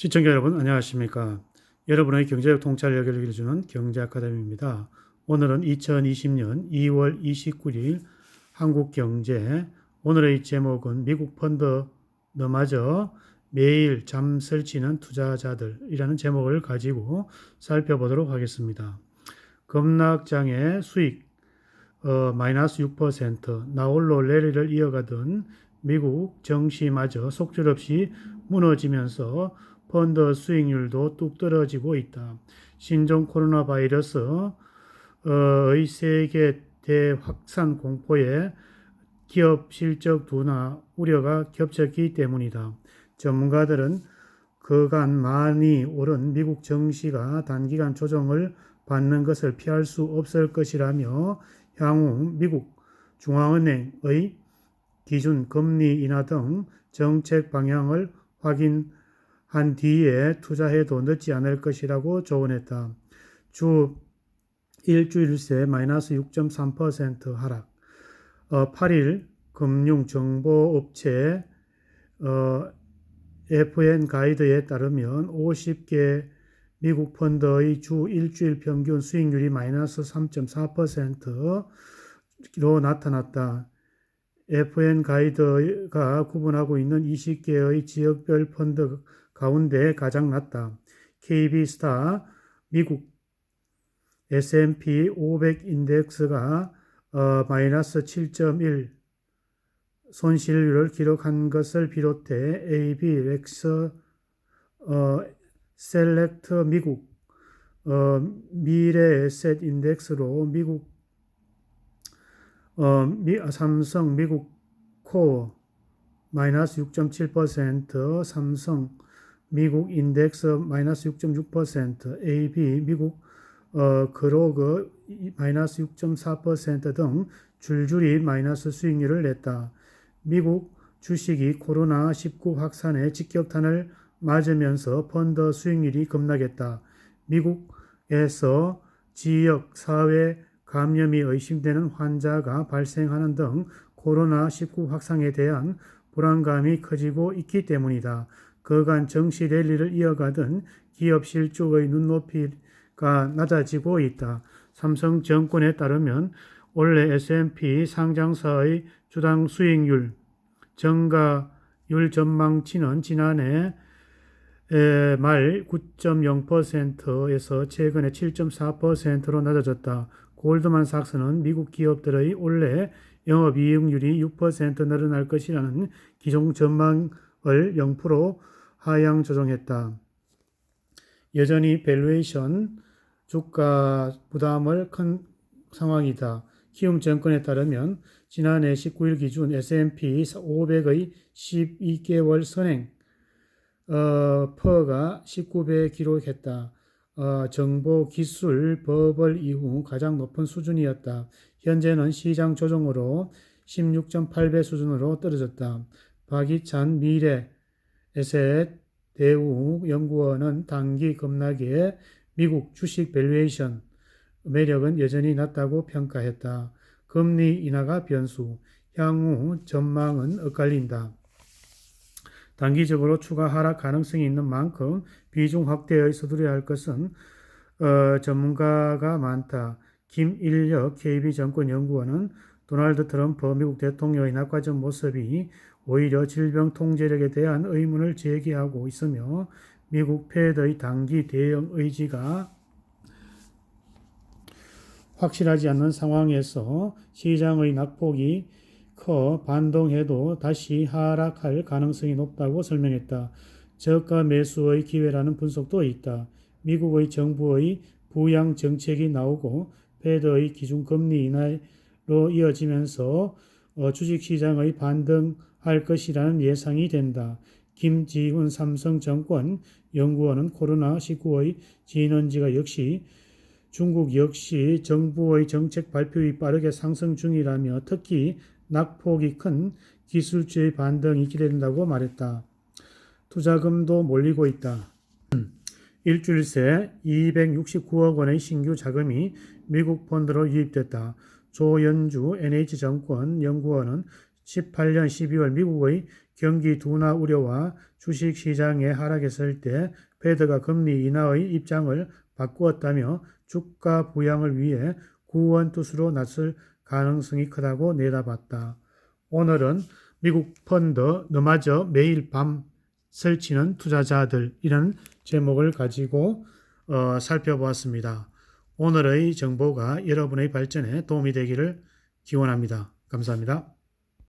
시청자 여러분 안녕하십니까? 여러분의 경제적 통찰 여기를 해주는 경제 아카데미입니다. 오늘은 2020년 2월 29일 한국 경제 오늘의 제목은 미국 펀드 너마저 매일 잠설 치는 투자자들이라는 제목을 가지고 살펴보도록 하겠습니다. 급락장의 수익 어, 마이너스 6% 나홀로 레리를 이어가던 미국 정시마저 속절없이 무너지면서 펀드 수익률도 뚝 떨어지고 있다. 신종 코로나 바이러스의 세계 대확산 공포에 기업 실적 둔화 우려가 겹쳤기 때문이다. 전문가들은 그간 많이 오른 미국 정시가 단기간 조정을 받는 것을 피할 수 없을 것이라며 향후 미국 중앙은행의 기준 금리 인하 등 정책 방향을 확인 한 뒤에 투자해도 늦지 않을 것이라고 조언했다. 주 일주일 새 마이너스 6.3% 하락. 어, 8일 금융정보업체 어, FN 가이드에 따르면 50개 미국 펀드의 주 일주일 평균 수익률이 마이너스 3.4%로 나타났다. FN 가이드가 구분하고 있는 20개의 지역별 펀드 가운데 가장 낮다. KB스타 미국 S&P 500 인덱스가 어, 마이너스 7.1 손실률을 기록한 것을 비롯해 AB 렉서 어, 셀렉트 미국 어, 미래 에셋 인덱스로 미국 어, 미, 삼성 미국 코어 마이너스 6.7% 삼성 미국 인덱스 마이너스 6.6% AB 미국 어, 그로그 마이너스 6.4%등 줄줄이 마이너스 수익률을 냈다. 미국 주식이 코로나19 확산의 직격탄을 맞으면서 펀드 수익률이 급락했다. 미국에서 지역 사회 감염이 의심되는 환자가 발생하는 등 코로나19 확산에 대한 불안감이 커지고 있기 때문이다. 그간 정시 랠리를 이어가던 기업 실적의 눈높이가 낮아지고 있다. 삼성증권에 따르면 올해 S&P 상장사의 주당 수익률 증가율 전망치는 지난해 말 9.0%에서 최근에 7.4%로 낮아졌다. 골드만삭스는 미국 기업들의 올해 영업이익률이 6% 늘어날 것이라는 기존 전망을 0% 하향 조정했다. 여전히 밸류에이션 주가 부담을 큰 상황이다. 키움 증권에 따르면 지난해 19일 기준 S&P 500의 12개월 선행 어, 퍼가 19배 기록했다. 어, 정보 기술 버블 이후 가장 높은 수준이었다. 현재는 시장 조정으로 16.8배 수준으로 떨어졌다. 박이찬 미래 에셋 대우 연구원은 단기 급락에 미국 주식 밸류에이션 매력은 여전히 낮다고 평가했다. 금리 인하가 변수, 향후 전망은 엇갈린다. 단기적으로 추가 하락 가능성이 있는 만큼 비중 확대에 서두려야 할 것은 어, 전문가가 많다. 김일력 KB정권연구원은 도널드 트럼프 미국 대통령의 낙관적 모습이 오히려 질병 통제력에 대한 의문을 제기하고 있으며 미국 패드의 단기 대응 의지가 확실하지 않는 상황에서 시장의 낙폭이 커 반동해도 다시 하락할 가능성이 높다고 설명했다. 저가 매수의 기회라는 분석도 있다. 미국의 정부의 부양 정책이 나오고 패드의 기준금리 인하 로 이어지면서 어, 주식시장의 반등할 것이라는 예상이 된다. 김지훈 삼성정권 연구원은 코로나19의 진원지가 역시 중국 역시 정부의 정책 발표이 빠르게 상승 중이라며 특히 낙폭이 큰 기술주의 반등이 기대된다고 말했다. 투자금도 몰리고 있다. 일주일 새 269억 원의 신규 자금이 미국 펀드로 유입됐다. 조연주 NH정권 연구원은 18년 12월 미국의 경기 둔화 우려와 주식 시장의 하락했을 때 페드가 금리 인하의 입장을 바꾸었다며 주가 부양을 위해 구원 투수로 나설 가능성이 크다고 내다봤다. 오늘은 미국 펀드 너마저 매일 밤 설치는 투자자들이라는 제목을 가지고 어, 살펴보았습니다. 오늘의 정보가 여러분의 발전에 도움이 되기를 기원합니다. 감사합니다.